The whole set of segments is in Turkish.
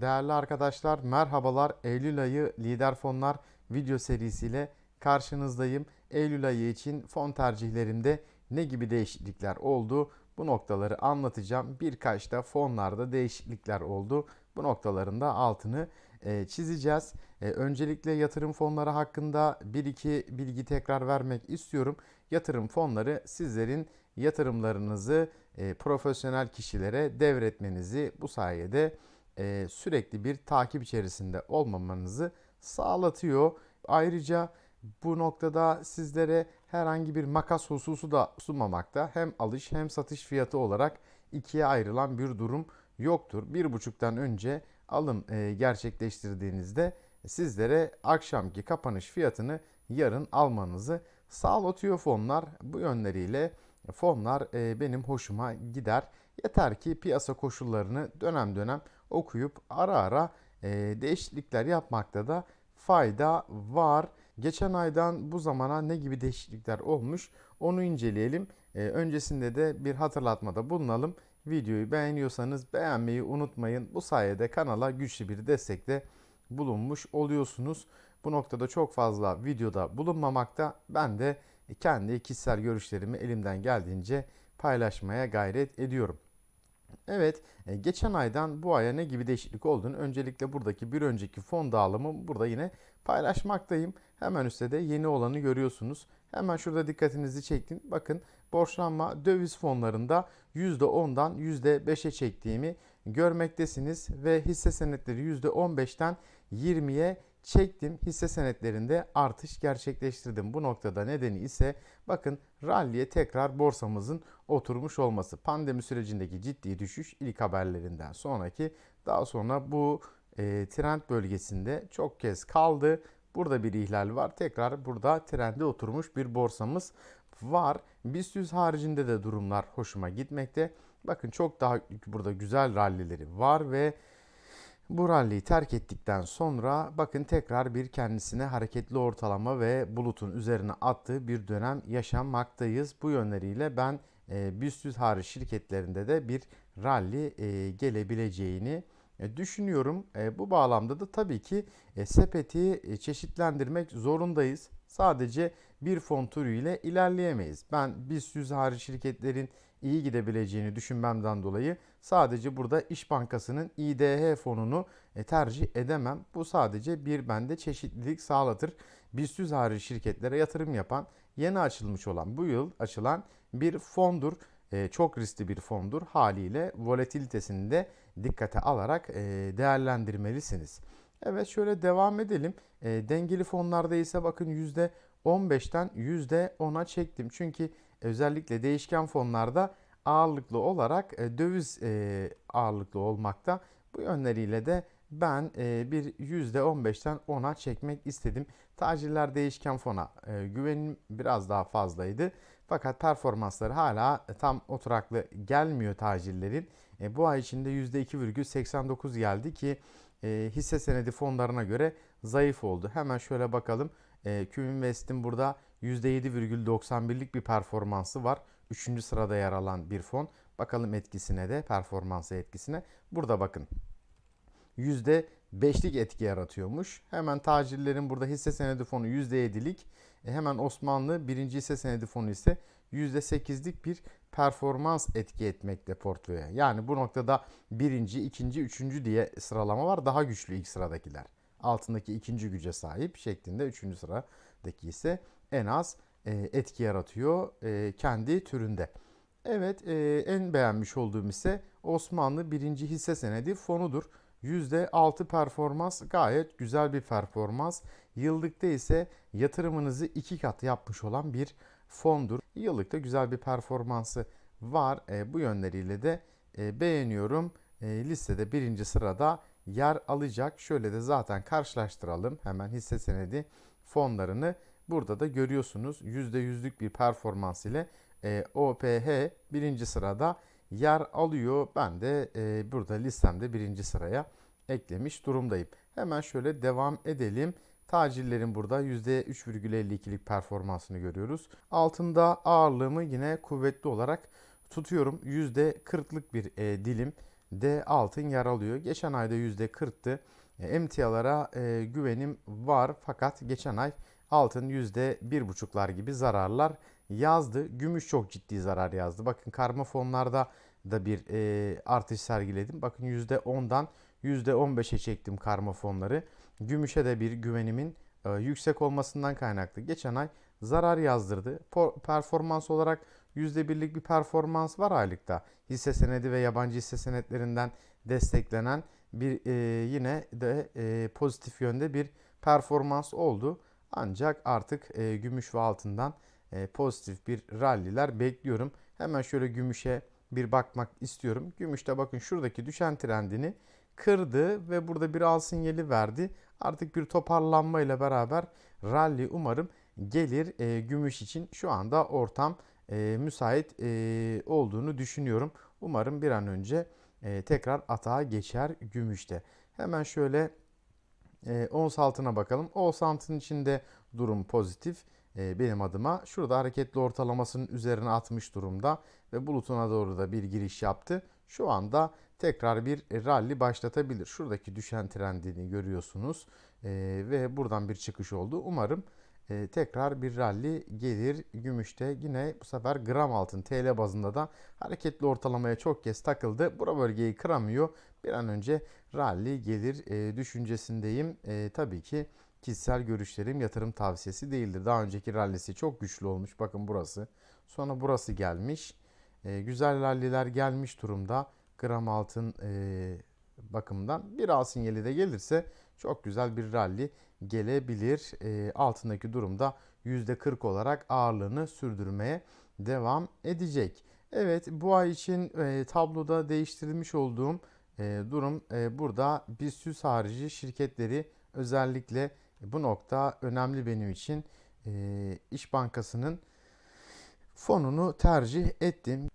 Değerli arkadaşlar merhabalar. Eylül ayı lider fonlar video serisiyle karşınızdayım. Eylül ayı için fon tercihlerimde ne gibi değişiklikler oldu? Bu noktaları anlatacağım. Birkaç da fonlarda değişiklikler oldu. Bu noktaların da altını e, çizeceğiz. E, öncelikle yatırım fonları hakkında bir iki bilgi tekrar vermek istiyorum. Yatırım fonları sizlerin yatırımlarınızı e, profesyonel kişilere devretmenizi bu sayede e, sürekli bir takip içerisinde olmamanızı sağlatıyor. Ayrıca bu noktada sizlere herhangi bir makas hususu da sunmamakta. Hem alış hem satış fiyatı olarak ikiye ayrılan bir durum yoktur. Bir buçuktan önce alım e, gerçekleştirdiğinizde sizlere akşamki kapanış fiyatını yarın almanızı sağlatıyor fonlar. Bu yönleriyle fonlar e, benim hoşuma gider. Yeter ki piyasa koşullarını dönem dönem okuyup ara ara e, değişiklikler yapmakta da fayda var. Geçen aydan bu zamana ne gibi değişiklikler olmuş onu inceleyelim. E, öncesinde de bir hatırlatmada bulunalım. Videoyu beğeniyorsanız beğenmeyi unutmayın. Bu sayede kanala güçlü bir destekte bulunmuş oluyorsunuz. Bu noktada çok fazla videoda bulunmamakta. Ben de kendi kişisel görüşlerimi elimden geldiğince paylaşmaya gayret ediyorum. Evet, e, geçen aydan bu aya ne gibi değişiklik olduğunu öncelikle buradaki bir önceki fon dağılımı burada yine paylaşmaktayım. Hemen üstte de yeni olanı görüyorsunuz. Hemen şurada dikkatinizi çektim. Bakın borçlanma döviz fonlarında %10'dan %5'e çektiğimi görmektesiniz ve hisse senetleri %15'ten 20'ye çektim. Hisse senetlerinde artış gerçekleştirdim. Bu noktada nedeni ise bakın ralliye tekrar borsamızın oturmuş olması. Pandemi sürecindeki ciddi düşüş ilk haberlerinden sonraki daha sonra bu e, trend bölgesinde çok kez kaldı. Burada bir ihlal var. Tekrar burada trende oturmuş bir borsamız var. BIST 100 haricinde de durumlar hoşuma gitmekte. Bakın çok daha burada güzel rallileri var ve bu ralliyi terk ettikten sonra bakın tekrar bir kendisine hareketli ortalama ve bulutun üzerine attığı bir dönem yaşanmaktayız. Bu yönleriyle ben e, BIST 100 hariç şirketlerinde de bir rally e, gelebileceğini e, düşünüyorum. E, bu bağlamda da tabii ki e, sepeti çeşitlendirmek zorundayız. Sadece bir fon turu ile ilerleyemeyiz. Ben BIST 100 hariç şirketlerin iyi gidebileceğini düşünmemden dolayı sadece burada İş Bankası'nın İDH fonunu e, tercih edemem. Bu sadece bir bende çeşitlilik sağlatır. BIST 100 hariç şirketlere yatırım yapan yeni açılmış olan bu yıl açılan bir fondur. E, çok riskli bir fondur. Haliyle volatilitesini de dikkate alarak e, değerlendirmelisiniz. Evet şöyle devam edelim. Dengeli fonlarda ise bakın %15'ten %10'a çektim. Çünkü özellikle değişken fonlarda ağırlıklı olarak e, döviz e, ağırlıklı olmakta. Bu yönleriyle de ben e, bir %15'ten 10'a çekmek istedim. Tacirler değişken fona güvenim biraz daha fazlaydı. Fakat performansları hala tam oturaklı gelmiyor tacirlerin. Bu ay içinde %2,89 geldi ki hisse senedi fonlarına göre zayıf oldu. Hemen şöyle bakalım. Q-Invest'in burada %7,91'lik bir performansı var. Üçüncü sırada yer alan bir fon. Bakalım etkisine de performansı etkisine. Burada bakın. %5'lik etki yaratıyormuş. Hemen tacirlerin burada hisse senedi fonu %7'lik. E hemen Osmanlı birinci hisse senedi fonu ise %8'lik bir performans etki etmekte portföye. Yani bu noktada birinci, ikinci, üçüncü diye sıralama var. Daha güçlü ilk sıradakiler. Altındaki ikinci güce sahip şeklinde üçüncü sıradaki ise en az e, etki yaratıyor e, kendi türünde. Evet e, en beğenmiş olduğum ise Osmanlı birinci hisse senedi fonudur. %6 performans gayet güzel bir performans. Yıllıkta ise yatırımınızı iki kat yapmış olan bir fondur. Yıllıkta güzel bir performansı var. bu yönleriyle de beğeniyorum. listede birinci sırada yer alacak. Şöyle de zaten karşılaştıralım. Hemen hisse senedi fonlarını Burada da görüyorsunuz %100'lük bir performans ile e, OPH birinci sırada yer alıyor. Ben de e, burada listemde birinci sıraya eklemiş durumdayım. Hemen şöyle devam edelim. Tacirlerin burada %3,52'lik performansını görüyoruz. Altında ağırlığımı yine kuvvetli olarak tutuyorum. %40'lık bir e, dilim de altın yer alıyor. Geçen ayda %40'tı. E, emtialara e, güvenim var fakat geçen ay altın %1,5'lar gibi zararlar yazdı. Gümüş çok ciddi zarar yazdı. Bakın karma fonlarda da bir e, artış sergiledim. Bakın %10'dan %15'e çektim karma fonları. Gümüşe de bir güvenimin e, yüksek olmasından kaynaklı. Geçen ay zarar yazdırdı. Performans olarak %1'lik bir performans var aylıkta. Hisse senedi ve yabancı hisse senetlerinden desteklenen bir e, yine de e, pozitif yönde bir performans oldu. Ancak artık e, gümüş ve altından e, pozitif bir ralliler bekliyorum. Hemen şöyle gümüşe bir bakmak istiyorum. Gümüşte bakın şuradaki düşen trendini kırdı ve burada bir al sinyali verdi. Artık bir toparlanma ile beraber rally umarım gelir e, gümüş için. Şu anda ortam e, müsait e, olduğunu düşünüyorum. Umarım bir an önce e, tekrar atağa geçer gümüşte. Hemen şöyle e, ons altına bakalım. Ons altın içinde durum pozitif e, benim adıma. Şurada hareketli ortalamasının üzerine atmış durumda ve bulutuna doğru da bir giriş yaptı. Şu anda tekrar bir rally başlatabilir. Şuradaki düşen trendini görüyorsunuz e, ve buradan bir çıkış oldu. Umarım e, tekrar bir rally gelir. Gümüşte yine bu sefer gram altın TL bazında da hareketli ortalamaya çok kez takıldı. Bura bölgeyi kıramıyor. Bir an önce rally gelir e, düşüncesindeyim. E, tabii ki kişisel görüşlerim yatırım tavsiyesi değildir. Daha önceki rallisi çok güçlü olmuş. Bakın burası. Sonra burası gelmiş. E, güzel ralliler gelmiş durumda. Gram altın e, bakımından. Bir al sinyali de gelirse çok güzel bir rally gelebilir. E, altındaki durumda %40 olarak ağırlığını sürdürmeye devam edecek. Evet bu ay için e, tabloda değiştirilmiş olduğum e, durum e, burada BIST harici şirketleri özellikle bu nokta önemli benim için. E, İş Bankası'nın fonunu tercih ettim.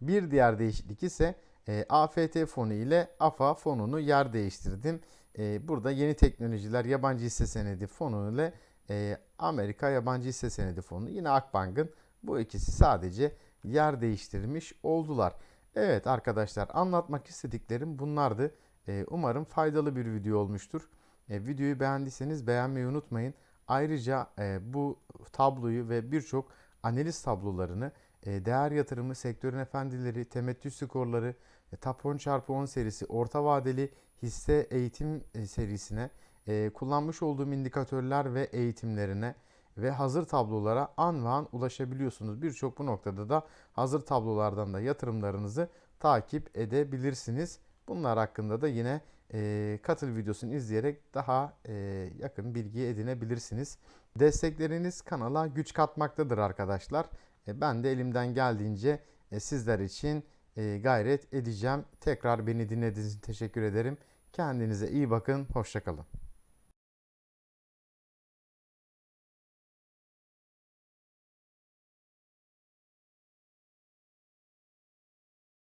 Bir diğer değişiklik ise e, AFT fonu ile AFA fonunu yer değiştirdim. E, burada yeni teknolojiler yabancı hisse senedi fonu ile e, Amerika yabancı hisse senedi fonu yine Akbank'ın bu ikisi sadece yer değiştirmiş oldular. Evet arkadaşlar anlatmak istediklerim bunlardı. E, umarım faydalı bir video olmuştur. E, videoyu beğendiyseniz beğenmeyi unutmayın. Ayrıca e, bu tabloyu ve birçok analiz tablolarını değer yatırımı, sektörün efendileri, temettü skorları, e, TAP 10 çarpı 10 serisi, orta vadeli hisse eğitim e, serisine, e, kullanmış olduğum indikatörler ve eğitimlerine ve hazır tablolara an ve an ulaşabiliyorsunuz. Birçok bu noktada da hazır tablolardan da yatırımlarınızı takip edebilirsiniz. Bunlar hakkında da yine e, katıl videosunu izleyerek daha e, yakın bilgi edinebilirsiniz. Destekleriniz kanala güç katmaktadır arkadaşlar. E, ben de elimden geldiğince e, sizler için e, gayret edeceğim. Tekrar beni dinlediğiniz için teşekkür ederim. Kendinize iyi bakın. Hoşçakalın.